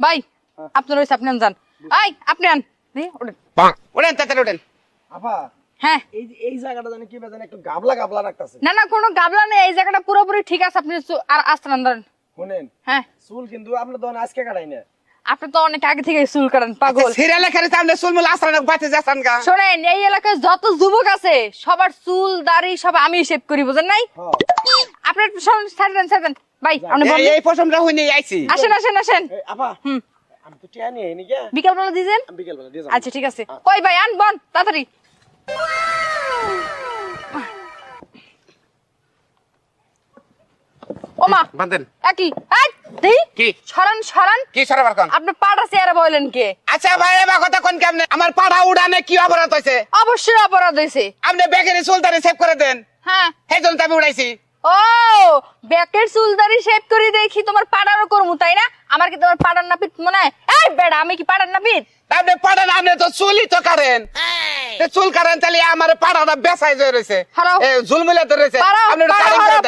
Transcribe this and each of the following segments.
ভাই আপনার রয়েছে আপনি যান। আই আপনি আন। ওঠেন। ওঠেন তাড়াতাড়ি ওঠেন। আপা হ্যাঁ। এই এই জায়গাটা জানি কি জানি একটু গাবলা গাবলা রাখতেছে না না কোনো গাবলা নেই এই জায়গাটা পুরোপুরি ঠিক আছে আপনি আর আসতে ধরেন শুনেন হ্যাঁ। চুল কিন্তু আপনার দোকানে আজকে কাটাই না আপনি তো অনেক আগে থেকে চুল কাটান পাগল। সামনে বাঁচে গা। শোনেন এই এলাকায় যত যুবক আছে সবার চুল দাড়ি সব আমি শেভ করি বুঝেন নাই? হ্যাঁ। আপনার ছাড়েন ভাই আপনি এই- বলেন। এই পশমটা হইনি আইছি। আসেন আসেন আসেন। আপা হুম। আমি তো টিয়া নিয়ে নাকি বিকাল বেলা দিয়েছেন আমি বিকেল বেলা দিয়ে যাব। আচ্ছা ঠিক আছে। কই ভাই আন বন তাড়াতাড়ি। ওমা একই এই দেই কি? সরান সরান। কি সরবার কোন আপনি পাটা চেয়ারে বলেন কে? আচ্ছা ভাই এবার কথা কোন কেমনে? আমার পাড়া উড়ানে কি অপরাধ হয়েছে অবশ্যই অপরাধ হয়েছে আপনি বেগেরি সুলতানি সেভ করে দেন। হ্যাঁ। জন্য তো আমি উড়াইছি। ও ব্যাকের চুলদারি শেভ করে দেখি তোমার পাড়ারও করমু তাই না? আমার কি তোমার পাড়ার নাপিত মনে হয়? এই বেড়া আমি কি পাড়ার নাপিত? আপনি পাড়া না আপনি তো চুলই তো কাটেন তে চুল কাটেন তাহলে আমার পাড়াটা বেসাই জয় রয়েছে। হারাও। তো রয়েছে।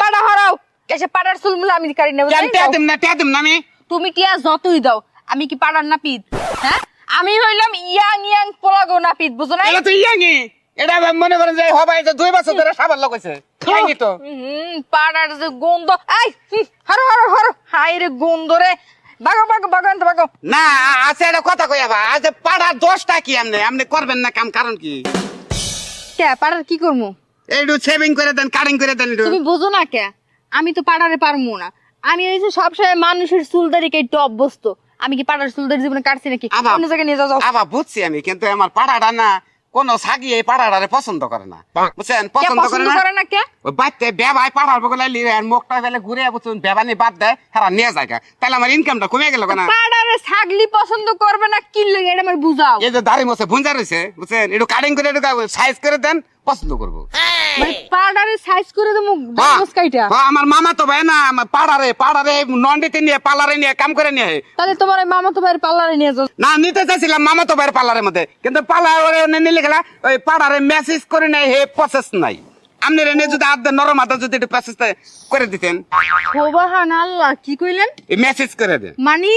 পাড়া হরাও এসে পাড়ার আমি কাটি নেব না? দিম না দিম না আমি? তুমি টিয়া যতই দাও আমি কি পাড়ার নাপিত? হ্যাঁ? আমি হইলাম ইয়াং ইয়াং পোলাগো নাপিত বুঝো না এটা তো ইয়াঙ্গি এটা মনে করেন যে হবাই যে দুই বছর ধরে ইয়াঙ্গি তো। হুম পাড়ার যে গন্ধ। হারো হারো হারো। হাই রে গন্ধ রে। বাগো বাগো বাগো না আছে একটা কথা কই আবার আজ পাড়া দশটা কি আপনি আপনি করবেন না কাম কারণ কি? কে পাড়ার কি করব একটু সেভিং করে দেন কাটিং করে দেন তুমি বোঝো না কে? আমি তো পাড়ারে পারব না। আমি ওই যে সবসময় মানুষের চুলদারি কেটে অভ্যস্ত? আমি কি পাড়ার চুলদারি জীবনে কাটছি নাকি? অন্য জায়গায় নিয়ে যাও যাও। আবার বুঝছি আমি কিন্তু আমার পাড়াটা না কোন সাগি এই পাড়াটারে পছন্দ করে না। বুঝছেন? পছন্দ করে না? কে? ওই বাচ্চা বেবাই পাড়ার বগলে লিরে আর মুখটা ফেলে ঘুরে বুঝছেন বেবানি বাদ দেয় হারা নিয়ে যায় তাহলে আমার ইনকামটা কমে গেল কেনা পাড়ারে সাগলি পছন্দ করবে না কি লাগে এটা আমার বুঝাও। এই যে দাড়ি মোছে ভুঞ্জা রয়েছে বুঝছেন? একটু কাটিং করে একটু সাইজ করে দেন পছন্দ করব। পাড়ারে সাইজ করে দেবো গাছ কাইটা। আমার মামা তো ভাই না আমার পাড়ারে পাড়ারে নন্ডিতে নিয়ে পার্লারে নিয়ে কাম করে নিয়ে। তাহলে তোমার ওই মামা ভাইয়ের পার্লারে নিয়ে যাও। না নিতে চাইছিলাম মামা তো ভাইয়ের পার্লারের মধ্যে কিন্তু পার্লারে নিলে গেলা ওই পাড়ারে মেসেজ করে নাই হে প্রসেস নাই। আপনি রেনে যদি আধ নরম হাতে যদি একটু প্রসেস করে দিতেন। সোবাহান আল্লাহ কি কইলেন? এই মেসেজ করে দেন। মানে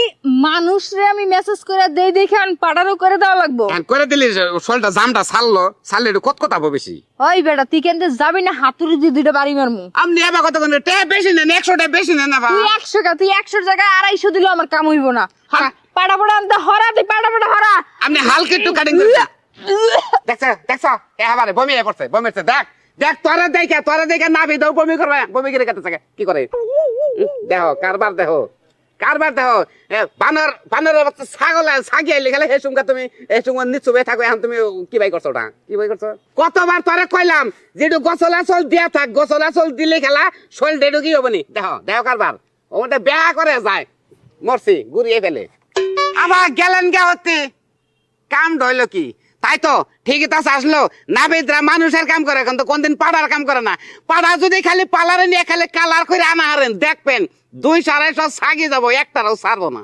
মানুষরে আমি মেসেজ করে দেই দেখে আন পাড়ারও করে দেওয়া লাগবো। আর করে দিলি শরীরটা জামটা ছাড়লো ছাড়লে একটু কত কথা বেশি। ওই বেটা তুই কেনতে যাবি না হাতুড়ি দিয়ে দুইটা বাড়ি মারমু। আপনি এবার কথা কোন ট্যাব বেশি নেন একশো ট্যাব বেশি নেন না তুই একশো কা তুই একশোর জায়গায় আড়াইশো দিলেও আমার কাম হইব না। হরা পাড়া পাড়া আনতে হরা তুই পাড়া পাড়া হরা। আপনি হালকা একটু কাটিং। দেখছ দেখছ এ আবার বমি হয়ে পড়ছে বমি দেখ। দেখ তোরা দেখে তোরা দেখে না ভিদাও বমি করবে। বমি করে কাটে থাকে কি করে? দেখো কারবার দেখো। কারবার এ, বানর বানরের বাচ্চা ছাগল ছাগি আইলে গেলে হে সুমকা তুমি এই সুমকা নিচু বে থাকো এখন তুমি কি বাই করছ ওটা? কি বাই করছ? কতবার তোরে কইলাম যেটু গছলা চল দিয়া থাক গছলা চল দিলে খেলা শরীর দেড়ু কি হবনি? দেখো দেখো কারবার। ওটা বেয়া করে যায়। মরছি ঘুরিয়ে ফেলে। আবার গেলেন গে হতে কাম ধইল কি? তাই তো, ঠিকই তা আসলো নাবিদরা মানুষের কাম করে, কিন্তু কোনদিন পাড়ার কাম করে না। পাড়া যদি খালি পালারে নিয়ে খালি কালার করে আনা হারেন, দেখবেন দুই সাড়াইশো সাগি যাব, একটারও সারবো না।